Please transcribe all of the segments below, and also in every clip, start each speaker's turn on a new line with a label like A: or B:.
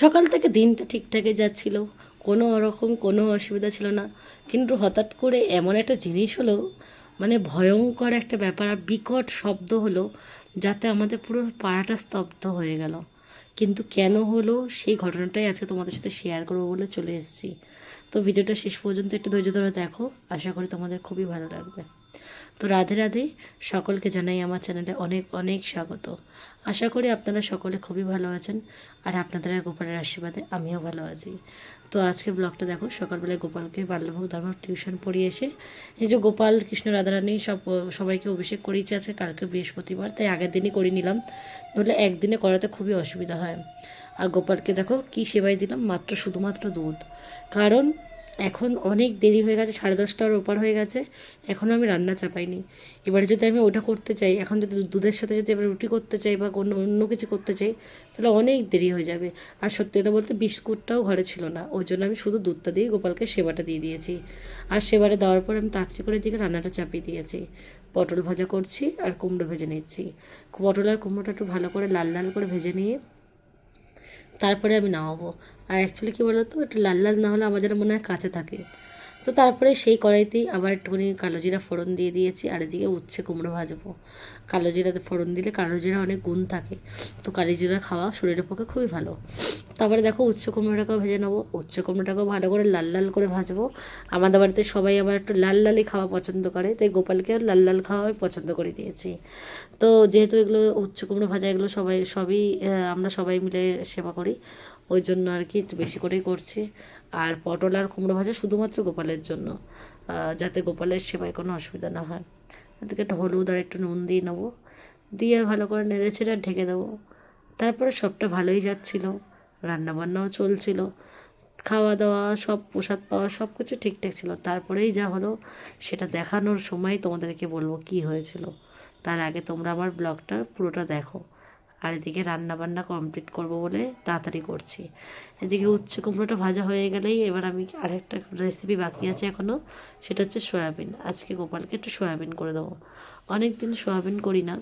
A: সকাল থেকে দিনটা ঠিকঠাকই যাচ্ছিল, কোনো রকম কোনো অসুবিধা ছিল না। কিন্তু হঠাৎ করে এমন একটা জিনিস হলো মানে ভয়ঙ্কর একটা ব্যাপার আর বিকট শব্দ হলো, যাতে আমাদের পুরো পাড়াটা স্তব্ধ হয়ে গেল। কিন্তু কেন হলো, সেই ঘটনাটাই আজকে তোমাদের সাথে শেয়ার করব বলে চলে এসেছি। তো ভিডিওটা শেষ পর্যন্ত একটু ধৈর্য ধরে দেখো, আশা করি তোমাদের খুবই ভালো লাগবে। তো রাধে রাধে, সকলকে জানাই আমার চ্যানেলে অনেক অনেক স্বাগত। আশা করি আপনারা সকলে খুবই ভালো আছেন আর আপনাদের গোপালের আশীর্বাদে আমিও ভালো আছি। তো আজকে ব্লগটা দেখো, সকালবেলায় গোপালকে বাল্যভোগ ধর্ম টিউশন পড়িয়ে এসে এই যে গোপাল, কৃষ্ণ, রাধারানী সব, সবাইকে অভিষেক করিয়েছে আছে কালকে বৃহস্পতিবার, তাই আগের দিনই করে নিলাম। নইলে একদিনে করাতে খুবই অসুবিধা হয়। আর গোপালকে দেখো কি সেবাই দিলাম, মাত্র শুধুমাত্র দুধ। কারণ এখন অনেক দেরি হয়ে গেছে, সাড়ে দশটার ওপার হয়ে গেছে। এখনও আমি রান্না চাপাইনি। এবারে যদি আমি ওটা করতে চাই, এখন যদি দুধের সাথে যদি এবার রুটি করতে চাই বা অন্য অন্য কিছু করতে চাই, তাহলে অনেক দেরি হয়ে যাবে। আর সত্যি কথা বলতে বিস্কুটটাও ঘরে ছিল না। ওই জন্য আমি শুধু দুধটা দিয়ে গোপালকে সেবাটা দিয়ে দিয়েছি। আর সেবারে দেওয়ার পর আমি তাড়াতাড়ি করে দিকে রান্নাটা চাপিয়ে দিয়েছি। পটল ভাজা করছি আর কুমড়ো ভেজে নিচ্ছি। পটল আর কুমড়োটা একটু ভালো করে লাল লাল করে ভেজে নিয়ে তারপরে আমি নামাবো। আর অ্যাকচুয়ালি কী বলতো, একটু লাল লাল না হলে আমার যেন মনে হয় কাঁচে থাকে। তো তারপরে সেই কড়াইতেই আবার একটুখানি কালো জিরা ফোড়ন দিয়ে দিয়েছি, আর এদিকে উচ্ছে কুমড়ো ভাজবো। কালো জিরাতে ফোড়ন দিলে কালো জিরা অনেক গুণ থাকে, তো কালো জিরা খাওয়া শরীরের পক্ষে খুবই ভালো। তারপরে দেখো উচ্ছে কুমড়োটাকেও ভেজে নেব। উচ্ছে কুমড়োটাকেও ভালো করে লাল লাল করে ভাজবো। আমাদের বাড়িতে সবাই আবার একটু লাল লালই খাওয়া পছন্দ করে, তাই গোপালকেও লাল লাল খাওয়া আমি পছন্দ করে দিয়েছি। তো যেহেতু এগুলো উচ্ছে কুমড়ো ভাজা এগুলো সবাই, সবই আমরা সবাই মিলে সেবা করি ওই জন্য আর কি একটু বেশি করেই করছি। আর পটল আর কুমড়ো ভাজা শুধুমাত্র গোপালের জন্য যাতে গোপালের সেবায় কোনো অসুবিধা না হয়। এদিকে একটু হলুদ আর একটু নুন দিয়ে নেব। দিয়ে ভালো করে নেড়ে ছেড়ে আর ঢেকে দেবো। তারপরে সবটা ভালোই যাচ্ছিল, রান্নাবান্নাও চলছিল খাওয়া দাওয়া সব প্রসাদ পাওয়া সব কিছু ঠিকঠাক ছিল। তারপরেই যা হলো, সেটা দেখানোর সময় তোমাদেরকে বলব কি হয়েছিল। তার আগে তোমরা আমার ব্লগটা পুরোটা দেখো। আর এদিকে রান্না বান্না কমপ্লিট করব বলে তাড়াতাড়ি করছি। এদিকে উচ্ছে কুমড়োটা ভাজা হয়ে গেলেই এবার আমি আরেকটা রেসিপি বাকি আছে এখনও সেটা হচ্ছে সয়াবিন। আজকে গোপালকে একটু সয়াবিন করে দেবো। অনেক দিন সয়াবিন করি না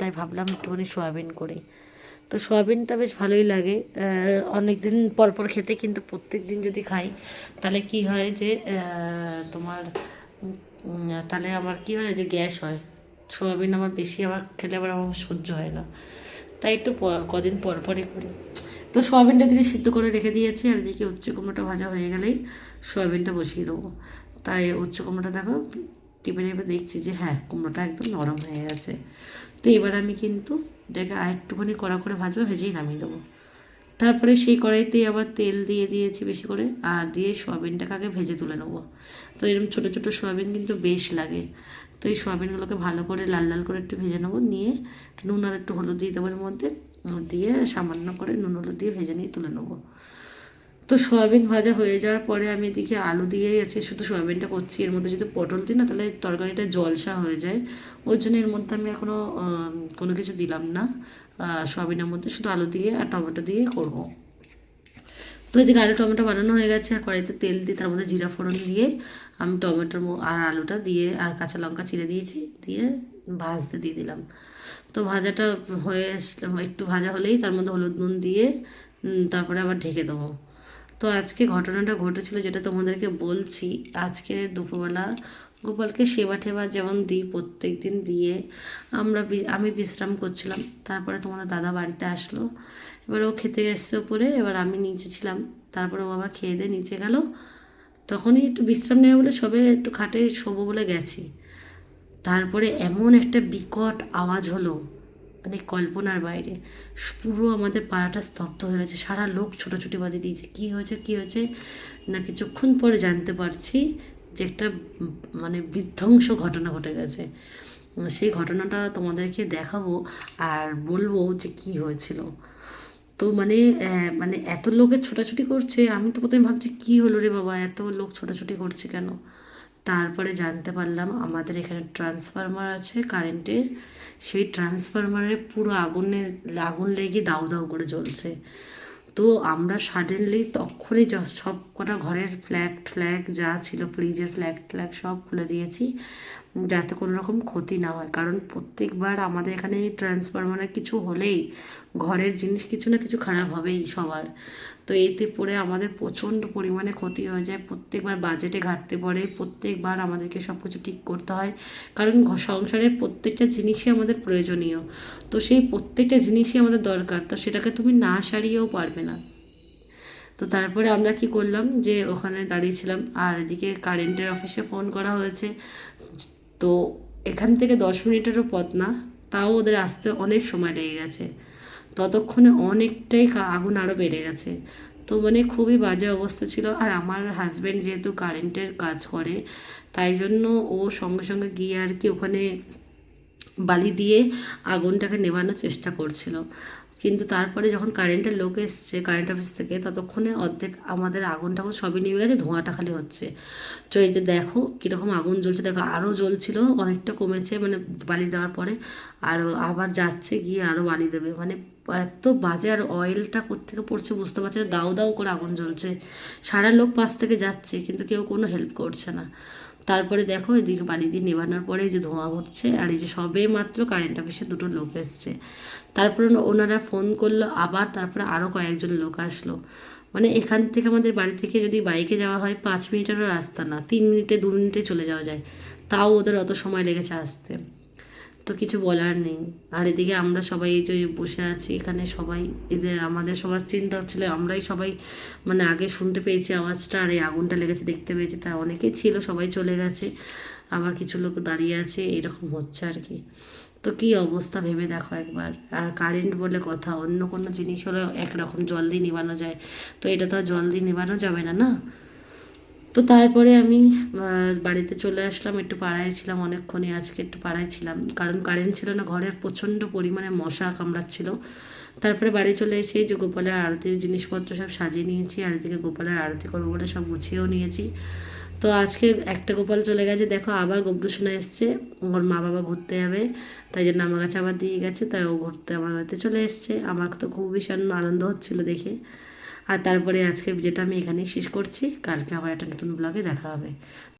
A: তাই ভাবলাম একটুখানি সয়াবিন করি। তো সয়াবিনটা বেশ ভালোই লাগে। অনেক দিন পর পর খেতে কিন্তু প্রত্যেক দিন যদি খাই তাহলে কি হয় যে তোমার তাহলে আমার কি হয় যে গ্যাস হয়। সয়াবিন আমার বেশি আবার খেলে আবার আমার সহ্য হয় না। তাই একটু কদিন পর পরই করি। তো সয়াবিনটা দিকে সিদ্ধ করে রেখে দিয়েছি, আর এদিকে উচ্চ কুমড়োটা ভাজা হয়ে গেলেই সয়াবিনটা বসিয়ে দেবো। তাই উচ্চ কুমড়োটা দেখো, টিপে টিপে দেখছি যে হ্যাঁ কুমড়োটা একদম নরম হয়ে গেছে। তো এবার আমি কিন্তু এটাকে আরেকটুখানি কড়া করে ভাজবো, ভেজেই নামিয়ে দেবো। তারপরে সেই কড়াইতেই আবার তেল দিয়ে দিয়েছি বেশি করে, আর দিয়ে সয়াবিনটাকে আগে ভেজে তুলে নেব। তো এরকম ছোটো ছোটো সয়াবিন কিন্তু বেশ লাগে। তো এই সয়াবিনগুলোকে ভালো করে লাল লাল করে একটু ভেজে নেব। নিয়ে নুন আর একটু হলুদ দিয়ে দেবো এর মধ্যে। দিয়ে সামান্য করে নুন হলুদ দিয়ে ভেজে নিয়ে তুলে নেব। তো সয়াবিন ভাজা হয়ে যাওয়ার পরে আমি এদিকে আলু দিয়েই আছে, শুধু সয়াবিনটা করছি। এর মধ্যে যদি পটল দিই না, তাহলে তরকারিটা জলসা হয়ে যায়। ওই জন্য এর মধ্যে আমি এখনও কোনো কিছু দিলাম না। সয়াবিনের মধ্যে শুধু আলু দিয়ে আর টমেটো দিয়েই করব। তো এদিকে আলু টমেটো বানানো হয়ে গেছে, আর কড়াইতে তেল দিয়ে, তার মধ্যে জিরা ফোড়ন দিয়ে আমি টমেটোর আর আলুটা দিয়ে, আর কাঁচা লঙ্কা চিড়ে দিয়েছি, দিয়ে ভাজতে দিয়ে দিলাম। তো ভাজাটা হয়ে আসলাম একটু ভাজা হলেই তার মধ্যে হলুদ নুন দিয়ে তারপরে আবার ঢেকে দেবো। তো আজকে ঘটনাটা ঘটেছিল যেটা তোমাদেরকে বলছি, আজকে দুপুরবেলা গোপালকে সেবা টেবা যেমন দিই, প্রত্যেক দিন দিয়ে আমরা আমি বিশ্রাম করছিলাম। তারপরে তোমাদের দাদা বাড়িতে আসলো। এবার ও খেতে এসছে ওপরে এবার আমি নিচে ছিলাম। তারপরে ও আবার খেয়ে দিয়ে নিচে গেল। তখনই একটু বিশ্রাম নেওয়া বলে সবে একটু খাটে শোবো বলে গেছি। তারপরে এমন একটা বিকট আওয়াজ হলো মানে কল্পনার বাইরে। পুরো আমাদের পাড়াটা স্তব্ধ হয়ে গেছে। সারা লোক ছোটাছুটি বাজে দিয়েছে, কী হয়েছে কী হয়েছে? না কিছুক্ষণ পরে জানতে পারছি যে একটা মানে বিধ্বংস ঘটনা ঘটে গেছে। সেই ঘটনাটা তোমাদেরকে দেখাবো আর বলব যে কি হয়েছিল। তো মানে মানে এত লোকের ছোটাছুটি করছে, আমি তো প্রথমে ভাবছি, কি হলো রে বাবা? এত লোক ছোটাছুটি করছে কেন? তারপরে জানতে পারলাম, আমাদের এখানে ট্রান্সফরমার আছে কারেন্টের। সেই ট্রান্সফরমারে পুরো আগুনে, আগুন লেগে দাউ দাউ করে জ্বলছে। তো আমরা সাডেনলি যা সব কটা ঘরের ফ্ল্যাগ ফ্ল্যাগ যা ছিল ফ্রিজের ফ্ল্যাগ ফ্ল্যাগ সব খুলে দিয়েছি যাতে কোনো রকম ক্ষতি না হয়। কারণ প্রত্যেকবার আমাদের এখানে ট্রান্সফরমারের কিছু হলেই ঘরের জিনিস কিছু না কিছু খারাপ হবেই সবার। তো এতে পড়ে আমাদের প্রচণ্ড পরিমাণে ক্ষতি হয়ে যায়। প্রত্যেকবার বাজেটে ঘাটতে পড়ে, প্রত্যেকবার আমাদেরকে সব কিছু ঠিক করতে হয়। কারণ সংসারের প্রত্যেকটা জিনিসই আমাদের প্রয়োজনীয়। তো সেই প্রত্যেকটা জিনিসই আমাদের দরকার, তো সেটাকে তুমি না সারিয়েও পারবে না। তো তারপরে আমরা কি করলাম যে ওখানে দাঁড়িয়েছিলাম আর এদিকে কারেন্টের অফিসে ফোন করা হয়েছে। তো এখান থেকে দশ মিনিটেরও পথ না, তাও ওদের আসতে অনেক সময় লেগে গেছে। ততক্ষণে অনেকটাই আগুন আরও বেড়ে গেছে। তো মানে খুবই বাজে অবস্থা ছিল। আর আমার হাজব্যান্ড যেহেতু কারেন্টের কাজ করে, তাই জন্য ও সঙ্গে সঙ্গে গিয়ে আর কি ওখানে বালি দিয়ে আগুনটাকে নেভানোর চেষ্টা করছিল। কিন্তু তারপরে যখন কারেন্টের লোক এসছে কারেন্ট অফিস থেকে, ততক্ষণে অর্ধেক আমাদের আগুন টাগুন সবই নেমে গেছে, ধোঁয়াটা খালি হচ্ছে। তো এই যে দেখো কীরকম আগুন জ্বলছে, দেখো আরও জ্বলছিল, অনেকটা কমেছে মানে বালি দেওয়ার পরে। আর আবার যাচ্ছে গিয়ে আরও বালি দেবে মানে এত বাজে আর অয়েলটা কোত্থেকে পড়ছে বুঝতে পারছে দাউ দাউ করে আগুন জ্বলছে। সারা লোক পাশ থেকে যাচ্ছে, কিন্তু কেউ কোনো হেল্প করছে না। তারপরে দেখো এদিকে বালি দিয়ে নেভানোর পরে যে ধোঁয়া হচ্ছে আর এই যে সবে মাত্র কারেন্ট অফিসে দুটো লোক এসছে। তারপরে ওনারা ফোন করল, আবার তারপরে আরও কয়েকজন লোক আসলো। মানে এখান থেকে আমাদের বাড়ি থেকে যদি বাইকে যাওয়া হয়, পাঁচ মিনিটেরও রাস্তা না। তিন মিনিটে, দু মিনিটে চলে যাওয়া যায়। তাও ওদের অত সময় লেগেছে আসতে। তো কিছু বলার নেই। আর এদিকে আমরা সবাই এই যে বসে আছি, এখানে সবাই এদের, আমাদের সবার চিন্তা হচ্ছিল আমরাই সবাই মানে আগে শুনতে পেয়েছি আওয়াজটা, আর এই আগুনটা লেগেছে, দেখতে পেয়েছি। তা অনেকেই ছিল, সবাই চলে গেছে, আবার কিছু লোক দাঁড়িয়ে আছে, এরকম হচ্ছে আর কি। তো কি অবস্থা ভেবে দেখো একবার। আর কারেন্ট বলে কথা, অন্য কোনো জিনিস হলে একরকম জল দিয়ে নেবানো যায়। তো এটা তো আর জল দিয়ে নেবানো যাবে না না? তো তারপরে আমি বাড়িতে চলে আসলাম, একটু পাড়ায় ছিলাম অনেকক্ষণই, আজকে একটু পাড়ায় ছিলাম। কারণ কারেন্ট ছিল না, ঘরের প্রচণ্ড পরিমাণে মশা কামড়াচ্ছিল। তারপরে বাড়ি চলে এসে যে গোপালের আরতির জিনিসপত্র সব সাজিয়ে নিয়েছি, আর এদিকে গোপালের আরতি করব বলে সব গুছিয়েও নিয়েছি। তো আজকে একটা গোপাল চলে গেছে, দেখো আবার গবরু শোনা এসছে, ওর মা বাবা ঘুরতে যাবে, তাই জন্য আমার কাছে আবার দিয়ে গেছে, তাই ও ঘুরতে, আমার বাড়িতে চলে এসছে। আমার তো খুব ভীষণ আনন্দ হচ্ছিল দেখে। আর তারপরে আজকে ভিডিওটা আমি এখানেই শেষ করছি। কালকে আবার একটা নতুন ব্লগে দেখা হবে।